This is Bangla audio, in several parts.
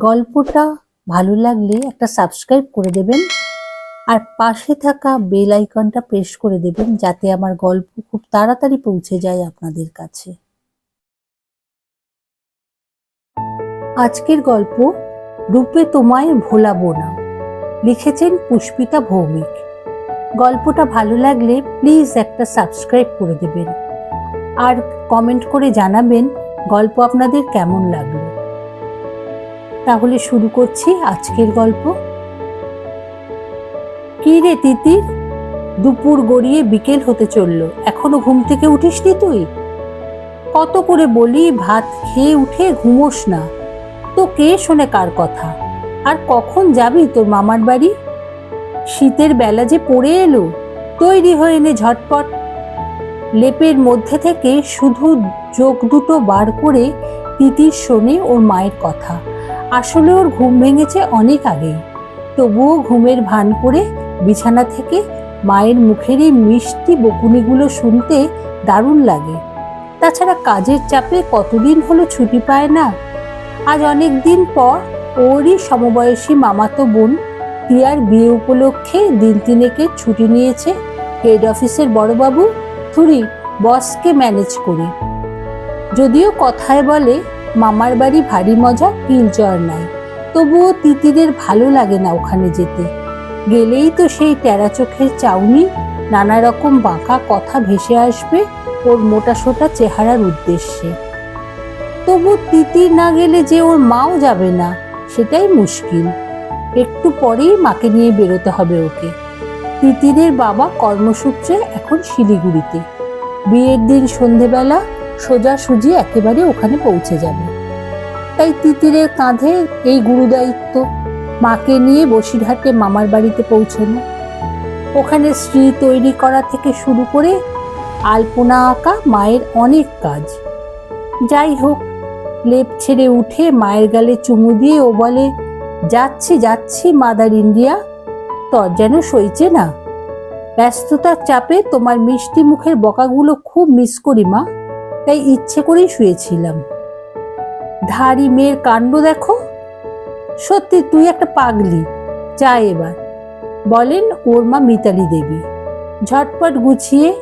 গল্পটা ভালো লাগলে একটা সাবস্ক্রাইব করে দেবেন। আর পাশে থাকা বেল আইকনটা প্রেস করে দেবেন যাতে আমার গল্প খুব তাড়াতাড়ি পৌঁছে যায় আপনাদের কাছে। আজকের গল্প, রূপে তোমায় ভোলাবো না লিখেছেন পুষ্পিতা ভৌমিক। গল্পটা ভালো লাগলে প্লিজ একটা সাবস্ক্রাইব করে দেবেন। আর কমেন্ট করে জানাবেন গল্প আপনাদের কেমন লাগল। তাহলে শুরু করছি আজকের গল্প। কি রে তিতির দুপুর গড়িয়ে বিকেল হতে চলল। এখনও ঘুম থেকে উঠিসনি তুই? কত করে বলি, ভাত খেয়ে উঠে ঘুমোস না। তো কে শোনে কার কথা? আর কখন যাবি তোর মামার বাড়ি? শীতের বেলা যে পড়ে এলো, তৈরি হয়ে নে ঝটপট। লেপের মধ্যে থেকে শুধু চোখ দুটো বার করে তিতির শোনে ওর মায়ের কথা। আসলে ওর ঘুম ভেঙেছে অনেক আগে তবুও ঘুমের ভান করে বিছানা থেকে মায়ের মুখের এই মিষ্টি বকুনিগুলো শুনতে দারুণ লাগে। তাছাড়া কাজের চাপে কতদিন হলো ছুটি পায় না। আজ অনেক দিন পর ওরই সমবয়সী মামাতো বোন টিয়ার বিয়ে উপলক্ষে দিন তিনেকের ছুটি নিয়েছে হেড অফিসের বড়বাবু থুরি বসকে ম্যানেজ করে। যদিও কথায় বলে মামার বাড়ি ভারী মজা কিলচর নাই। তবুও তিতিরের ভালো লাগে না ওখানে যেতে। গেলেই তো সেই টেরা চোখের চাউনি, নানা রকম বাঁকা কথা ভেসে আসবে ওর মোটা সোটা চেহারার উদ্দেশ্যে। তবু তিতির না গেলে যে ওর মাও যাবে না, সেটাই মুশকিল। একটু পরেই মাকে নিয়ে বেরোতে হবে ওকে। তিতিরের বাবা কর্মসূত্রে এখন শিলিগুড়িতে। বিয়ের দিন সন্ধেবেলা সোজাসুজি একেবারে ওখানে পৌঁছে যাবে। তাই তিতিরের কাঁধে এই গুরুদায়িত্ব, মাকে নিয়ে বসিরহাটে মামার বাড়িতে পৌঁছানো, ওখানে স্ত্রী তৈরি করা থেকে শুরু করে আলপনা আঁকা মায়ের অনেক কাজ। যাই হোক, লেপ ছেড়ে উঠে মায়ের গালে চুমু দিয়ে ও বলে, যাচ্ছি যাচ্ছি, মাদার ইন্ডিয়া, তর যেন সইছে না। ব্যস্ততার চাপে তোমার মিষ্টি মুখের বকাগুলো খুব মিস করি মা। তাই ইচ্ছে করেই শুয়েছিলাম। ধারি মেয়ের কাণ্ড দেখো। সত্যি তুই একটা পাগলি। যা এবার। বলেন ওর মা মিতালি দেবী। ঝটপট গুছিয়ে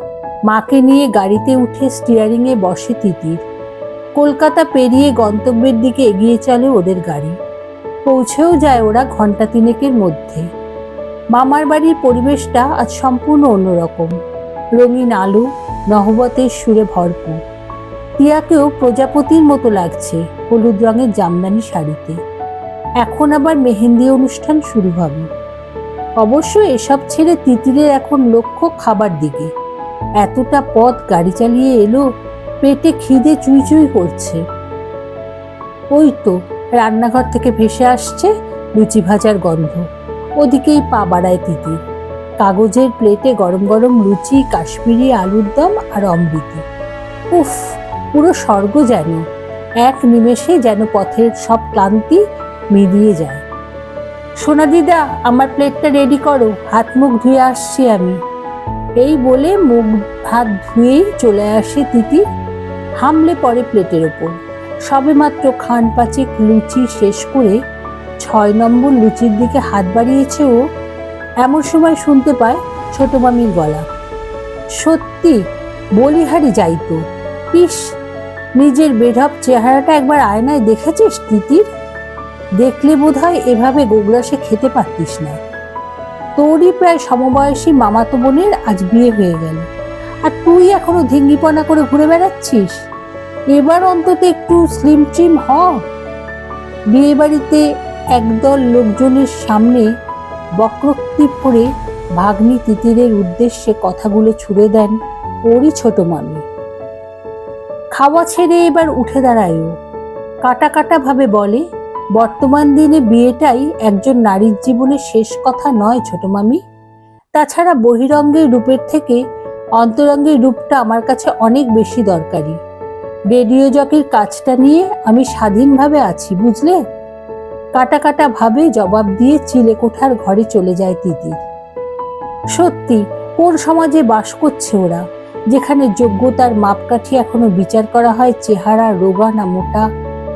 মাকে নিয়ে গাড়িতে উঠে স্টিয়ারিংয়ে বসে তিতির। কলকাতা পেরিয়ে গন্তব্যের দিকে এগিয়ে চলে ওদের গাড়ি। পৌঁছেও যায় ওরা ঘণ্টা তিনেকের মধ্যে। মামার বাড়ির পরিবেশটা আজ সম্পূর্ণ অন্যরকম। রঙিন আলো, নহবতের সুরে ভরপুর। টিয়াকেও প্রজাপতির মতো লাগছে হলুদ রঙের জামদানি শাড়িতে। এখন আবার মেহেন্দি অনুষ্ঠান শুরু হবে। অবশ্য এসব ছেড়ে তিতিরের এখন লক্ষ্য খাবার দিকে। এতটা পথ গাড়ি চালিয়ে এলো, পেটে খিদে চুই চুই করছে। ওই তো, রান্নাঘর থেকে ভেসে আসছে লুচি ভাজার গন্ধ। ওদিকেই পা বাড়ায় তিতির। কাগজের প্লেটে গরম গরম লুচি, কাশ্মীরি আলুর দম আর অমৃতি। উফ! পুরো স্বর্গ যেন, এক নিমেষে যেন পথের সব ক্লান্তি মিলিয়ে যায়। সোনা দিদা, আমার প্লেটটা রেডি করো, হাত মুখ ধুয়ে আসছি আমি। এই বলে মুখ হাত ধুয়েই চলে আসে তিতি হামলে পড়ে প্লেটের ওপর। সবেমাত্র খান পাচেক লুচি শেষ করে ছয় নম্বর লুচির দিকে হাত বাড়িয়েছে ও এমন সময় শুনতে পায় ছোট মামির গলা। সত্যি, বলিহারি যাইতো ইস নিজের বেঢপ চেহারাটা একবার আয়নায় দেখেছিস, তিতির? দেখলে বোধহয় এভাবে গোগ্রাসে খেতে পারতিস না। তোরই প্রায় সমবয়সী মামাতো বোনের আজ বিয়ে হয়ে গেল। আর তুই এখনও ধিঙ্গিপনা করে ঘুরে বেড়াচ্ছিস? এবার অন্তত একটু স্লিম ট্রিম হ। বিয়ে বাড়িতে একদল লোকজনের সামনে বক্রোক্তি পড়ে ভাগ্নি তিতিরের উদ্দেশ্যে কথাগুলো ছুড়ে দেন ওরই ছোট মামি। খাওয়া ছেড়ে এবার উঠে দাঁড়ায়। ও কাটা কাটা ভাবে বলে, বর্তমান দিনে বিয়েটাই একজন নারীর জীবনের শেষ কথা নয় ছোট মামি। তাছাড়া বহিরঙ্গের রূপের থেকে অন্তরঙ্গের রূপটা আমার কাছে অনেক বেশি দরকারি। রেডিও জকের কাজটা নিয়ে আমি স্বাধীনভাবে আছি, বুঝলে? কাটা কাটা ভাবে জবাব দিয়ে চিলে কোঠার ঘরে চলে যায় তিতির সত্যি, কোন সমাজে বাস করছে ওরা? যেখানে যোগ্যতার মাপকাঠি এখনও বিচার করা হয়, চেহারা, রোগা না মোটা,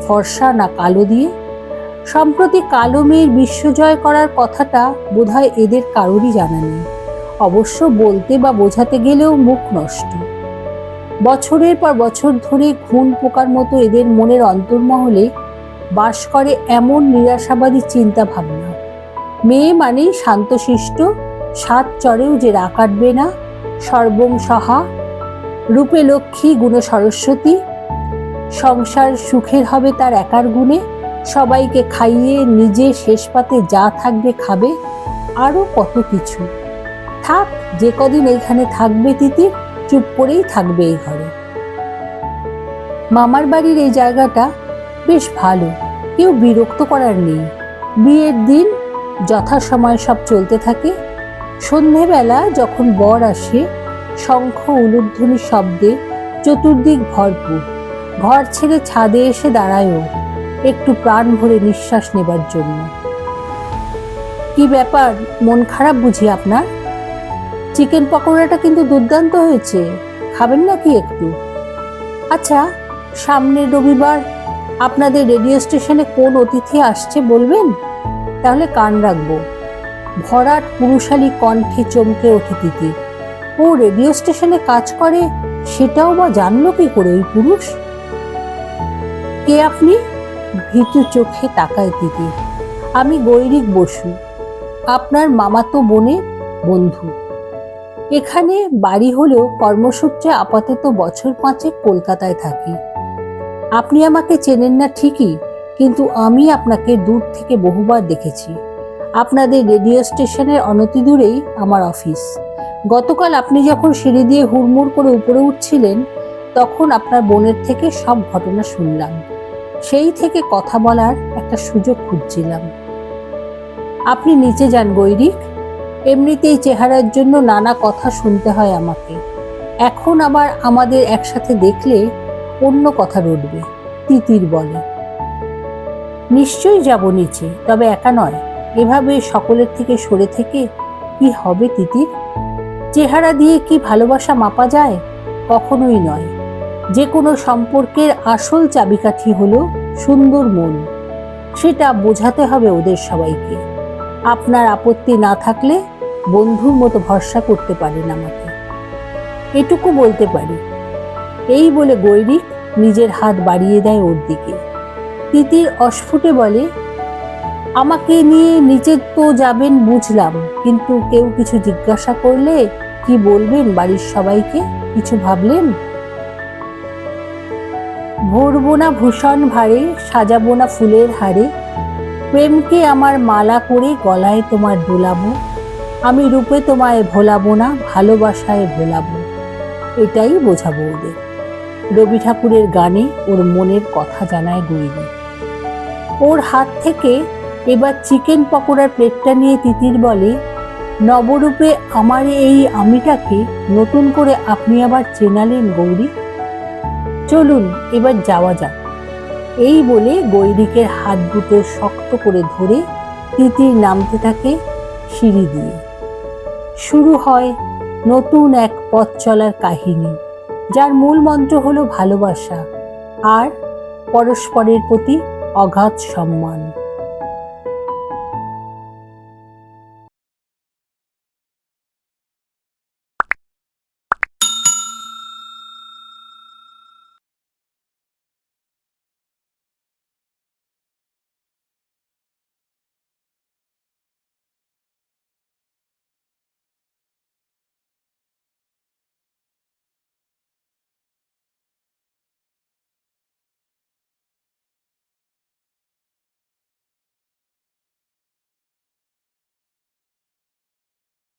ফর্সা না কালো দিয়ে। সম্প্রতি কালো মেয়ের বিশ্বজয় করার কথাটা বোধহয় এদের কারোরই জানা নেই। অবশ্য বলতে বা বোঝাতে গেলেও মুখ নষ্ট। বছরের পর বছর ধরে খুন পোকার মতো এদের মনের অন্তর্মহলে বাস করে এমন নিরাশাবাদী চিন্তা ভাবনা মেয়ে মানেই শান্তশিষ্ট, সাত চরেও যে রা কাটবে না, সর্বং সহা রূপে লক্ষ্মী, গুণ সরস্বতী। সংসার সুখের হবে তার একার গুণে। সবাইকে খাইয়ে নিজে শেষ পাতে যা থাকবে খাবে আরও কত কিছু। থাক, যে কদিন এইখানে থাকবে তিতির, চুপ করেই থাকবে এই ঘরে। মামার বাড়ির এই জায়গাটা বেশ ভালো, কেউ বিরক্ত করার নেই। বিয়ের দিন যথাসময় সব চলতে থাকে। সন্ধেবেলা যখন বর আসে শঙ্খ উলুধ্বনি শব্দে চতুর্দিক ভরপুর। ঘর ছেড়ে ছাদে এসে দাঁড়ায়ও, একটু প্রাণ ভরে নিঃশ্বাস নেবার জন্য। কি ব্যাপার? মন খারাপ বুঝি আপনার? চিকেন পকোড়াটা কিন্তু দুর্দান্ত হয়েছে। খাবেন নাকি একটু? আচ্ছা সামনের রবিবার আপনাদের রেডিও স্টেশনে কোন অতিথি আসছে বলবেন? তাহলে কান রাখব। ভরাট পুরুষালী কণ্ঠে চমকে ওঠে তিতি। ও রেডিও স্টেশনে কাজ করে, সেটাও বা জানলো কি করে ওই পুরুষ? কে আপনি? ভীতু চোখে তাকায় তিতি আমি গৈরিক বসু, আপনার মামাতো বোনের বন্ধু। এখানে বাড়ি হলেও কর্মসূত্রে আপাতত বছর পাঁচেক কলকাতায় থাকি। আপনি আমাকে চেনেন না ঠিকই, কিন্তু আমি আপনাকে দূর থেকে বহুবার দেখেছি। আপনাদের রেডিও স্টেশনের অনতি দূরেই আমার অফিস গতকাল আপনি যখন সিঁড়ি দিয়ে হুড়মুড় করে উপরে উঠছিলেন, তখন আপনার বোনের থেকে সব ঘটনা শুনলাম। সেই থেকে কথা বলার একটা সুযোগ খুঁজছিলাম। আপনি নিচে যান গৈরিক। এমনিতেই চেহারার জন্য নানা কথা শুনতে হয় আমাকে। এখন আবার আমাদের একসাথে দেখলে অন্য কথা রটবে, তিতির বলে। নিশ্চয়ই যাব নিচে, তবে একা নয়। এভাবে সকলের থেকে সরে থেকে কি হবে তিতির? চেহারা দিয়ে কি ভালোবাসা মাপা যায়? কখনোই নয়। যে কোনো সম্পর্কের আসল চাবিকাঠি হলো সুন্দর মন। সেটা বোঝাতে হবে ওদের সবাইকে। আপনার আপত্তি না থাকলে বন্ধুর মতো ভরসা করতে পারেন আমাকে। এটুকু বলতে পারি। এই বলে গৈরিক নিজের হাত বাড়িয়ে দেয় ওর দিকে। তিতির অস্ফুটে বলে, আমাকে নিয়ে নিচে তো যাবেন বুঝলাম, কিন্তু কেউ কিছু জিজ্ঞাসা করলে কি বলবেন বাড়ির সবাইকে? কিছু ভাবলেন? ভরবো না ভূষণ ভারে সাজাবো না ফুলের হারে প্রেমকে আমার মালা করে গলায় তোমার দোলাবো। আমি রূপে তোমায় ভোলাবো না, ভালোবাসায় ভোলাবো। এটাই বোঝাবো ওদের। রবি ঠাকুরের গানে ওর মনের কথা জানায় গৈরি। ওর হাত থেকে এবার চিকেন পকোড়ার প্লেটটা নিয়ে তিতির বলে নবরূপে আমার এই আমিটাকে নতুন করে আপনি আবার চেনালেন গৌরী? চলুন এবার যাওয়া যাক। এই বলে গৈরিকের হাত দুটো শক্ত করে ধরে তিতির নামতে থাকে সিঁড়ি দিয়ে। শুরু হয় নতুন এক পথ চলার কাহিনী, যার মূল মন্ত্র হলো ভালোবাসা আর পরস্পরের প্রতি অগাধ সম্মান।